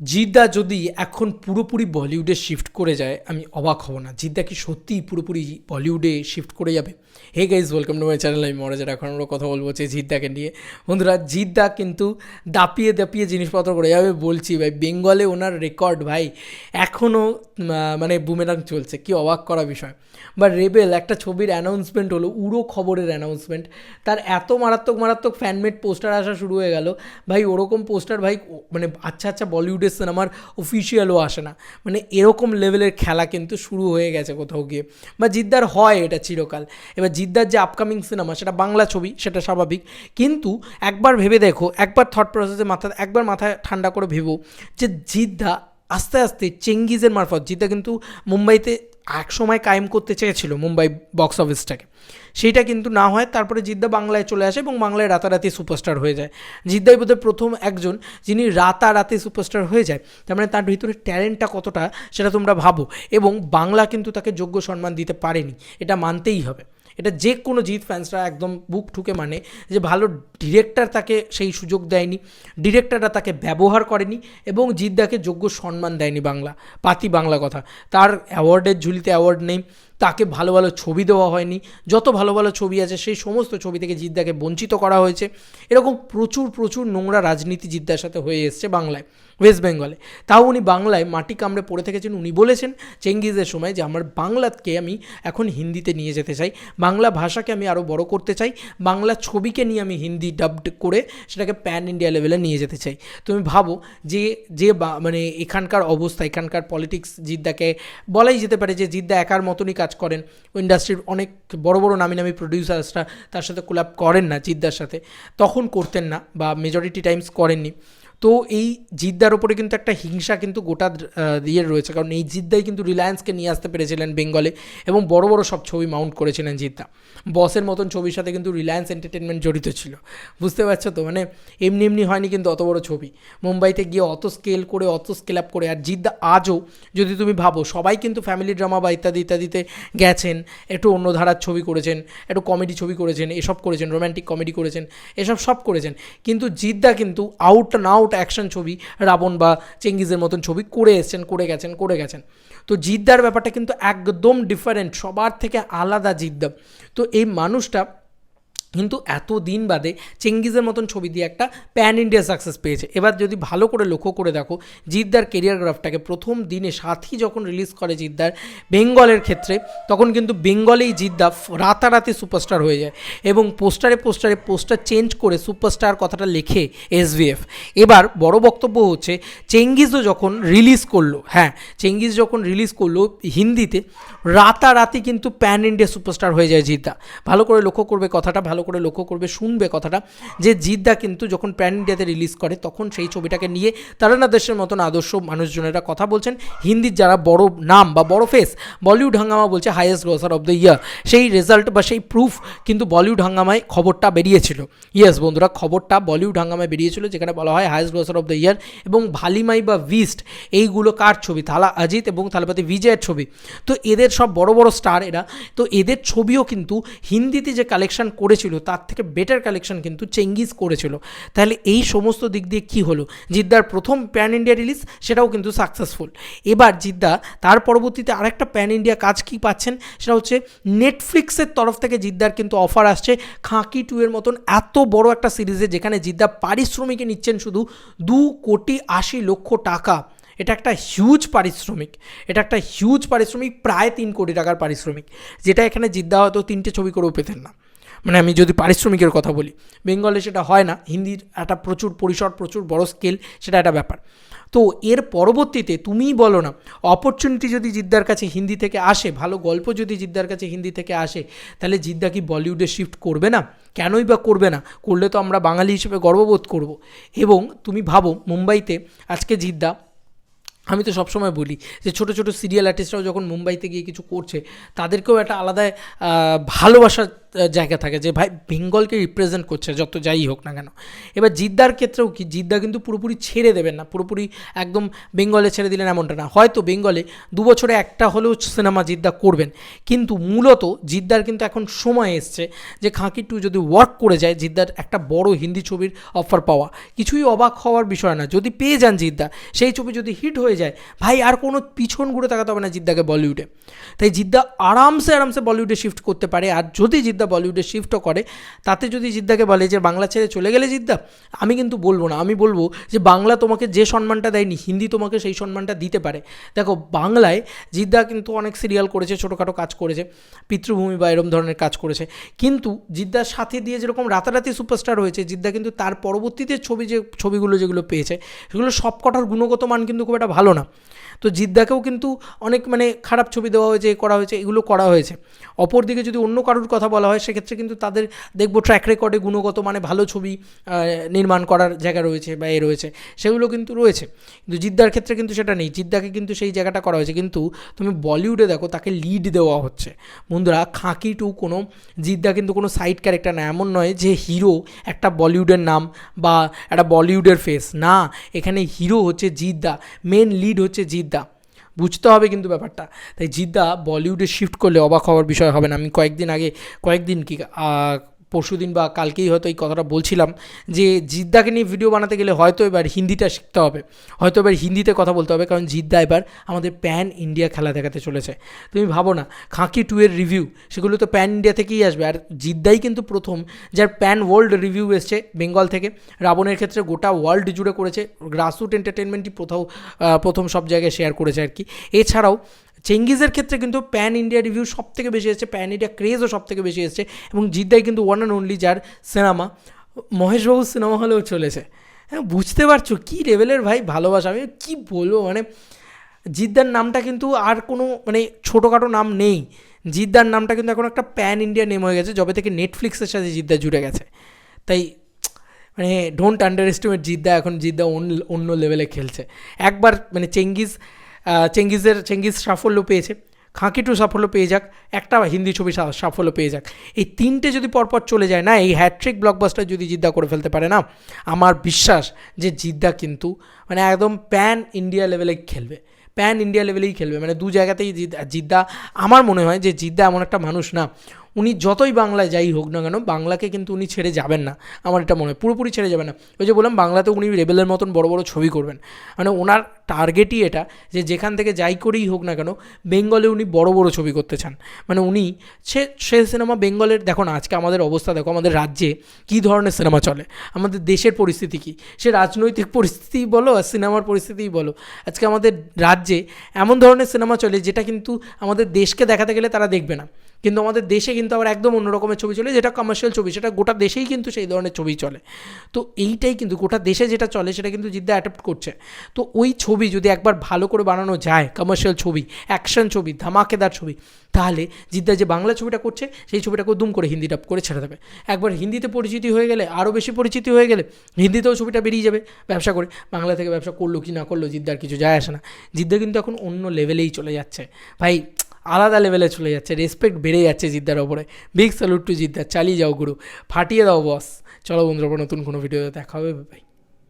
জিদ্দা যদি এখন পুরোপুরি বলিউডে শিফট করে যায়, আমি অবাক হব না। জিদ্দা কি সত্যিই পুরোপুরি বলিউডে শিফট করে যাবে? Hey guys welcome to my channel আমি মহারাজার এখন আমরা কথা বলব হচ্ছে জিদ্দাকে নিয়ে। বন্ধুরা, জিদ্দা কিন্তু দাপিয়ে দাপিয়ে জিনিসপত্র করে যাবে বলছি ভাই, বেঙ্গলে ওনার রেকর্ড ভাই এখনও মানে বুমেরাং চলছে, কি অবাক করা বিষয়। বা রেবেল একটা ছবির অ্যানাউন্সমেন্ট হলো, উড়ো খবরের অ্যানাউন্সমেন্ট তার এত মারাত্মক মারাত্মক ফ্যানমেড পোস্টার আসা শুরু হয়ে গেল। ভাই, ওরকম পোস্টার ভাই মানে আচ্ছা আচ্ছা বলিউডের সিনেমার অফিসিয়ালও আসে না। মানে এরকম লেভেলের খেলা কিন্তু শুরু হয়ে গেছে কোথাও গিয়ে। বা জিদ্দার হয় এটা চিরকাল। এবার জিদ্দার যে আপকামিং সিনেমা সেটা বাংলা ছবি, সেটা স্বাভাবিক। কিন্তু একবার ভেবে দেখো, একবার থট প্রসেসে মাথা, একবার মাথায় ঠান্ডা করে ভেবো যে জিদ্দা আস্তে আস্তে চেঙ্গিজের মারফত, জিদ্দা কিন্তু মুম্বাইতে এক সময় কায়েম করতে চেয়েছিল মুম্বাই বক্স অফিসটাকে সেইটা কিন্তু না হয়, তারপরে জিদ্দা বাংলায় চলে আসে এবং বাংলায় রাতারাতি সুপারস্টার হয়ে যায়। জিদ্দাই বোধহয় প্রথম একজন যিনি রাতারাতি সুপারস্টার হয়ে যায়। তার মানে তার ভিতরে ট্যালেন্টটা কতটা সেটা তোমরা ভাবো এবং বাংলা কিন্তু তাকে যোগ্য সম্মান দিতে পারেনি। এটা মানতেই হবে। এটা যে কোনো জিৎ ফ্যান্সরা একদম বুক ঠুকে মানে যে ভালো ডিরেক্টর তাকে সেই সুযোগ দেয়নি ডিরেক্টররা তাকে ব্যবহার করেনি এবং জিদ্দাকে যোগ্য সম্মান দেয়নি বাংলা, পাতি বাংলা কথা। তার অ্যাওয়ার্ডের ঝুলিতে অ্যাওয়ার্ড নেই তাকে ভালো ভালো ছবি দেওয়া হয়নি। যত ভালো ভালো ছবি আছে, সেই সমস্ত ছবি থেকে জিদ্দাকে বঞ্চিত করা হয়েছে। এরকম প্রচুর প্রচুর নোংরা রাজনীতি জিদ্দার সাথে হয়ে এসছে বাংলায় ওয়েস্ট বেঙ্গলে তাও উনি বাংলায় মাটি কামড়ে পড়ে থেকেছেন, উনি বলেছেন চেঙ্গিজের সময় যে, আমার বাংলাকে আমি এখন হিন্দিতে নিয়ে যেতে চাই। বাংলা ভাষাকে আমি আরও বড় করতে চাই। বাংলা ছবিকে নিয়ে আমি হিন্দি ডাবড করে সেটাকে প্যান ইন্ডিয়া লেভেলে নিয়ে যেতে চাই। তুমি ভাবো যে যে মানে এখানকার অবস্থা, এখানকার পলিটিক্স জিদ্দাকে বলাই যেতে পারে যে, জিদ্দা একার মতনই কাজ করেন। ইন্ডাস্ট্রির অনেক বড় বড় নামি নামি প্রডিউসার্সরা তার সাথে কোলাপ করেন না জিদ্দার সাথে। তখন করতেন না বা মেজরিটি টাইমস করেননি। তো এই জিদ্দার ওপরে কিন্তু একটা হিংসা কিন্তু গোটা ইয়ে রয়েছে। কারণ এই জিদ্দাই কিন্তু রিলায়েন্সকে নিয়ে আসতে পেরেছিলেন বেঙ্গলে এবং বড় বড় সব ছবি মাউন্ট করেছিলেন জিদ্দা। বসের মতন ছবির সাথে কিন্তু রিলায়েন্স এন্টারটেনমেন্ট জড়িত ছিল। বুঝতে পারছ তো? মানে এমনি এমনি হয়নি কিন্তু অত বড় ছবি। মুম্বাইতে গিয়ে অত স্কেল করে, অত স্কেল আপ করে, আর জিদ্দা আজও যদি তুমি ভাবো, সবাই কিন্তু ফ্যামিলি ড্রামা বা ইত্যাদি, ইত্যাদিতে গেছেন, একটু অন্য ধারার ছবি করেছেন, একটু কমেডি ছবি করেছেন, এসব করেছেন রোম্যান্টিক কমেডি করেছেন, এসব সব করেছেন। কিন্তু জিদ্দা কিন্তু আউট না আউট অ্যাকশন ছবি, রাবণ বা চেঙ্গিজের মতন ছবি করে এসছেন, করে গেছেন করে গেছেন। তো জিদ্দার ব্যাপারটা কিন্তু একদম ডিফারেন্ট সবার থেকে আলাদা জিদ্দা। তো এই মানুষটা কিন্তু এত দিন বাদে চেঙ্গিজের মতন ছবি দিয়ে একটা প্যান ইন্ডিয়া সাকসেস পেয়েছে। এবার যদি ভালো করে লক্ষ্য করে দেখো, জিদ্দার কেরিয়ার গ্রাফটাকে প্রথম দিনে সাথী যখন রিলিজ করে জিদ্দার বেঙ্গলের ক্ষেত্রে, তখন কিন্তু বেঙ্গলেই জিদ্দা রাতারাতি সুপারস্টার হয়ে যায় এবং পোস্টারে পোস্টারে পোস্টার চেঞ্জ করে সুপারস্টার কথাটা লেখে এসভিএফ এবার বড় বক্তব্য হচ্ছে, চেঙ্গিজও যখন রিলিজ করল হ্যাঁ চেঙ্গিজ যখন রিলিজ করল হিন্দিতে, রাতারাতি কিন্তু প্যান ইন্ডিয়া সুপারস্টার হয়ে যায় জিদ্দা। ভালো করে লক্ষ্য করবে কথাটা, ভালো করে লক্ষ্য করবে, শুনবে কথাটা যে জিদ্দা কিন্তু যখন প্যান ইন্ডিয়াতে রিলিজ করে, তখন সেই ছবিটাকে নিয়ে তারানা দেশের মতন আদর্শ মানুষজনেরা কথা বলছেন। হিন্দির যারা বড় নাম বা বড় ফেস বলিউড হাঙ্গামা বলছে highest grosser of the year সেই রেজাল্ট বা সেই প্রুফ কিন্তু বলিউড হাঙ্গামায় খবরটা বেরিয়েছিল। ইয়েস বন্ধুরা, খবরটা বলিউড হাঙ্গামায় বেরিয়েছিল, যেখানে বলা হয় highest grosser of the year এবং ভালিমাই বা ভিস্ট এইগুলো কার ছবি? থালা অজিত এবং থালাপতি বিজয়ের ছবি। তো এদের সব বড় বড় স্টার এরা। তো এদের ছবিও কিন্তু হিন্দিতে যে কালেকশন করেছিল তার থেকে বেটার কালেকশন কিন্তু চেঙ্গিজ করেছিল। তাহলে এই সমস্ত দিক দিয়ে কি হলো? জিদ্দার প্রথম প্যান ইন্ডিয়া রিলিজ সেটাও কিন্তু সাকসেসফুল এবার জিদ্দা, তার পরবর্তীতে আরেকটা প্যান ইন্ডিয়া কাজ কি পাচ্ছেন? সেটা হচ্ছে নেটফ্লিক্সের তরফ থেকে জিদ্দার কিন্তু অফার আসছে খাঁকি টু এর মতন এত বড় একটা সিরিজে যেখানে জিদ্দা পারিশ্রমিকে নিচ্ছেন শুধু দু কোটি আশি লক্ষ টাকা। এটা একটা হিউজ পারিশ্রমিক। এটা একটা হিউজ পারিশ্রমিক, প্রায় তিন কোটি টাকার পারিশ্রমিক। যেটা এখানে জিদ্দা হয়তো তিনটে ছবি করেও পেতেন না। মানে আমি যদি পারিশ্রমিকের কথা বলি, বেঙ্গলে সেটা হয় না, হিন্দির একটা প্রচুর পরিসর, প্রচুর বড় স্কেল সেটা একটা ব্যাপার। তো এর পরবর্তীতে তুমিই বলো না অপরচুনিটি যদি জিদ্দার কাছে হিন্দি থেকে আসে, ভালো গল্প যদি জিদ্দার কাছে হিন্দি থেকে আসে, তাহলে জিদ্দা কি বলিউডে শিফট করবে না? কেনই বা করবে না? করলে তো আমরা বাঙালি হিসেবে গর্ববোধ করব। এবং তুমি ভাবো, মুম্বাইতে আজকে জিদ্দা, আমি তো সবসময় বলি যে ছোটো ছোটো সিরিয়াল আর্টিস্টরাও যখন মুম্বাইতে গিয়ে কিছু করছে, তাদেরকেও একটা আলাদা ভালোবাসা জায়গা থাকে যে ভাই বেঙ্গলকে রিপ্রেজেন্ট করছে, যত যাই হোক না কেন। এবার জিদ্দার ক্ষেত্রেও কি, জিদ্দা কিন্তু পুরোপুরি ছেড়ে দেবেন না, পুরোপুরি একদম বেঙ্গলে ছেড়ে দিলেন এমনটা না। হয়তো বেঙ্গলে দু বছরে একটা হলেও সিনেমা জিদ্দা করবেন, কিন্তু মূলত জিদ্দার কিন্তু এখন সময় এসছে যে খাঁকি টু যদি ওয়ার্ক করে যায়, জিদ্দার একটা বড় হিন্দি ছবির অফার পাওয়া। কিছুই অবাক হওয়ার বিষয় না, যদি পেয়ে যান জিদ্দা, সেই ছবি যদি হিট হয়ে যায়, ভাই আর কোনো পিছন ঘুরে তাকাতে হবে না জিদ্দাকে বলিউডে। তাই জিদ্দা আরামসে আরামসে বলিউডে শিফট করতে পারে, আর যদি জিদ্দা বলিউডে শিফটও করে, তাতে যদি জিদ্দাকে বলে যে বাংলা ছেড়ে চলে গেলে জিদ্দা, আমি কিন্তু বলব না, আমি বলব যে বাংলা তোমাকে যে সম্মানটা দেয়নি, হিন্দি তোমাকে সেই সম্মানটা দিতে পারে। দেখো, বাংলায় জিদ্দা কিন্তু অনেক সিরিয়াল করেছে, ছোটোখাটো কাজ করেছে, পিতৃভূমি বা এরম ধরনের কাজ করেছে। কিন্তু জিদ্দার সাথে দিয়ে যেরকম রাতারাতি সুপারস্টার হয়েছে, জিদ্দা কিন্তু তার পরবর্তীতে ছবি যে, ছবিগুলো যেগুলো পেয়েছে, সেগুলো সবকটার গুণগত মান কিন্তু খুব একটা ভালো না। তো জিদ্দাকেও কিন্তু অনেক মানে খারাপ ছবি দেওয়া হয়েছে করা হয়েছে, এগুলো করা হয়েছে। অপরদিকে যদি অন্য কারোর কথা বলা হয়, সেক্ষেত্রে কিন্তু তাদের দেখব ট্র্যাক রেকর্ডে গুণগত মানে ভালো ছবি নির্মাণ করার জায়গা রয়েছে বা এ রয়েছে, সেগুলো কিন্তু রয়েছে। কিন্তু জিদ্দার ক্ষেত্রে কিন্তু সেটা নেই, জিদ্দাকে কিন্তু সেই জায়গাটা করা হয়েছে। কিন্তু তুমি বলিউডে দেখো, তাকে লিড দেওয়া হচ্ছে। বন্ধুরা, খাঁকি টু কোনো, জিদ্দা কিন্তু কোনো সাইড ক্যারেক্টার না, এমন নয় যে হিরো একটা বলিউডের নাম বা একটা বলিউডের ফেস না, এখানে হিরো হচ্ছে জিদ্দা মেন লিড হচ্ছে জিদ্দা। বুঝতে হবে কিন্তু ব্যাপারটা। তাই জিদ্দা বলিউডে শিফট করলে অবাক হওয়ার বিষয় হবে না। আমি কয়েকদিন আগে, কয়েকদিন কি পরশুদিন বা কালকেই হয়তো এই কথাটা বলছিলাম যে জিদ্দাকে নিয়ে ভিডিও বানাতে গেলে হয়তো এবার হিন্দিটা শিখতে হবে। হয়তো এবার হিন্দিতে কথা বলতে হবে, কারণ জিদ্দা এবার আমাদের প্যান ইন্ডিয়া খেলা দেখাতে চলেছে। তুমি ভাবো না, খাঁকি টু এর রিভিউ সেগুলো তো প্যান ইন্ডিয়া থেকেই আসবে। আর জিদ্দাই কিন্তু প্রথম, যার প্যান ওয়ার্ল্ড রিভিউ এসছে বেঙ্গল থেকে। রাবণের ক্ষেত্রে গোটা ওয়ার্ল্ড জুড়ে করেছে। গ্রাসরুট এন্টারটেনমেন্টই প্রথম প্রথম সব জায়গায় শেয়ার করেছে আর কি। এছাড়াও চেঙ্গিজের ক্ষেত্রে কিন্তু প্যান ইন্ডিয়া রিভিউ সব থেকে বেশি এসেছে প্যান ইন্ডিয়া ক্রেজও সব থেকে বেশি এসেছে এবং জিদ্দাই কিন্তু ওয়ান অ্যান্ড অনলি যার সিনেমা মহেশবাবুর সিনেমা হলেও চলেছে। হ্যাঁ বুঝতে পারছ কী লেভেলের ভাই ভালোবাসা? আমি কী বলব? মানে জিদ্দার নামটা কিন্তু আর কোনো মানে ছোটোখাটো নাম নেই। জিদ্দার নামটা কিন্তু এখন একটা প্যান ইন্ডিয়া নেম হয়ে গেছে যবে থেকে নেটফ্লিক্সের সাথে জিদ্দা জুড়ে গেছে। তাই মানে ডোন্ট আন্ডার এস্টিমেট জিদ্দা এখন জিদ্দা অন্য লেভেলে খেলছে। একবার মানে চেঙ্গিজ আহ, চেঙ্গিজের, চেঙ্গিজ সাফল্য পেয়েছে। খাঁকিটু সাফল্য পেয়ে যাক। একটা হিন্দি ছবি সাফল্য পেয়ে যাক। এই তিনটে যদি পরপর চলে যায় না, এই হ্যাট্রিক ব্লকবাস্টার যদি জিদ্দা করে ফেলতে পারে না, আমার বিশ্বাস যে জিদ্দা কিন্তু মানে একদম প্যান ইন্ডিয়া লেভেলে খেলবে। প্যান ইন্ডিয়া লেভেলেই খেলবে। মানে দু জায়গাতেই জিদ্দা জিদ্দা, আমার মনে হয় যে জিদ্দা এমন একটা মানুষ না উনি যতই বাংলায় যাই হোক না কেন, বাংলাকে কিন্তু উনি ছেড়ে যাবেন না। আমার এটা মনে হয়। পুরোপুরি ছেড়ে যাবেন না। ওই যে বললাম, বাংলাতে উনি রেবেলের মতন বড় বড় ছবি করবেন। মানে ওনার টার্গেটই এটা যে যেখান থেকে যাই করেই হোক না কেন, বেঙ্গলে উনি বড় বড় ছবি করতে চান। মানে উনি সে সিনেমা বেঙ্গলের, দেখো না, আজকে আমাদের অবস্থা, দেখো আমাদের রাজ্যে কী ধরনের সিনেমা চলে? আমাদের দেশের পরিস্থিতি কী? সে রাজনৈতিক পরিস্থিতিই বলো আর সিনেমার পরিস্থিতিই বলো। আজকে আমাদের রাজ্যে এমন ধরনের সিনেমা চলে যেটা কিন্তু আমাদের দেশকে দেখাতে গেলে তারা দেখবে না। কিন্তু আমাদের দেশে কিন্তু আবার একদম অন্য রকমের ছবি চলে, যেটা কমার্শিয়াল ছবি, সেটা গোটা দেশেই কিন্তু সেই ধরনের ছবি চলে। তো এইটাই কিন্তু গোটা দেশে যেটা চলে, সেটা কিন্তু জিদ্দা অ্যাডাপ্ট করছে। তো ওই ছবি যদি একবার ভালো করে বানানো যায় কমার্শিয়াল ছবি অ্যাকশন ছবি, ধামাকেদার ছবি, তাহলে জিদ্দা যে বাংলা ছবিটা করছে, সেই ছবিটাকে দুম করে হিন্দি ডাব করে ছেড়ে দেবে। একবার হিন্দিতে পরিচিতি হয়ে গেলে, আরও বেশি পরিচিতি হয়ে গেলে, হিন্দিতেও ছবিটা বেরিয়ে যাবে, ব্যবসা করে। বাংলা থেকে ব্যবসা করল কি না করল, জিদ্দার কিছু যায় আসে না। জিদ্দা কিন্তু এখন অন্য লেভেলেই চলে যাচ্ছে। ভাই আলাদা লেভেলে চলে যাচ্ছে রেসপেক্ট বেড়ে যাচ্ছে জিদ্দার ওপরে। বিগ স্যালুট টু জিদ্দার চালিয়ে যাও গুরু, ফাটিয়ে দাও বস চলো বন্ধুরা নতুন কোনো ভিডিওতে দেখা হবে ভাই